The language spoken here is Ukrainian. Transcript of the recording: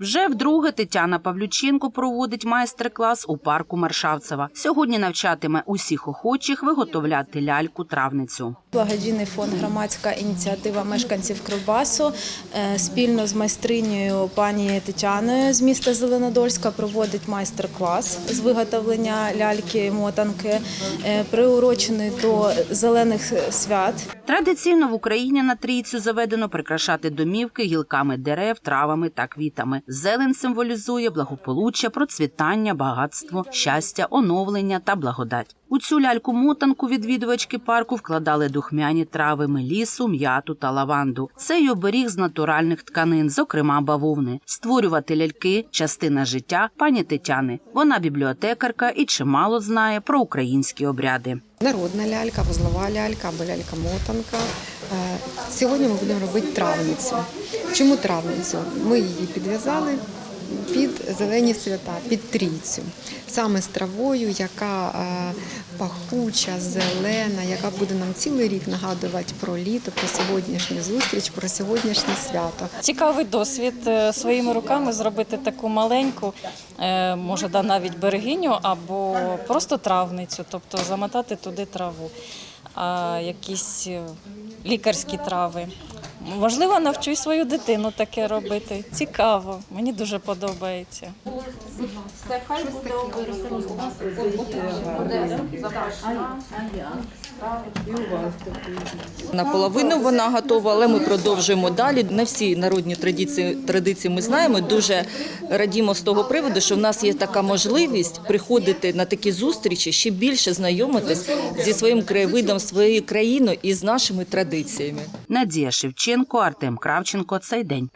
Вже вдруге Тетяна Павлюченко проводить майстер-клас у парку Маршавцева. Сьогодні навчатиме усіх охочих виготовляти ляльку травницю. Благодійний фонд громадська ініціатива мешканців Кривбасу е, спільно з майстринею пані Тетяною з міста Зеленодольська проводить майстер-клас з виготовлення ляльки мотанки, е, приурочений до зелених свят. Традиційно в Україні на трійцю заведено прикрашати домівки гілками дерев, травами та квітами. Зелень символізує благополуччя, процвітання, багатство, щастя, оновлення та благодать. У цю ляльку-мотанку відвідувачки парку вкладали духмяні трави мелісу, м'яту та лаванду. Це й оберіг з натуральних тканин, зокрема бавовни. Створювати ляльки частина життя пані Тетяни. Вона бібліотекарка і чимало знає про українські обряди. Народна лялька, вузлова лялька або лялька-мотанка. Е, Сьогодні ми будемо робити травницю. Чому травницю? Ми її підв'язали під зелені свята, під трійцю. Саме з травою, яка е, пахуча, зелена, яка буде нам цілий рік нагадувати про літо, про сьогоднішню зустріч, про сьогоднішнє свято. Цікавий досвід е, своїми руками зробити таку маленьку, е, може да, навіть берегиню або просто травницю, тобто замотати туди траву, якісь лікарські трави. Можливо, навчу свою дитину таке робити. Цікаво, мені дуже подобається. Наполовину вона готова, але ми продовжуємо далі. Не всі народні традиції, традиції ми знаємо. Дуже радімо з того приводу, що в нас є така можливість приходити на такі зустрічі, ще більше знайомитись зі своїм краєвидом, своєю країною і з нашими традиціями. Надія Шевченко, Артем Кравченко. Цей день.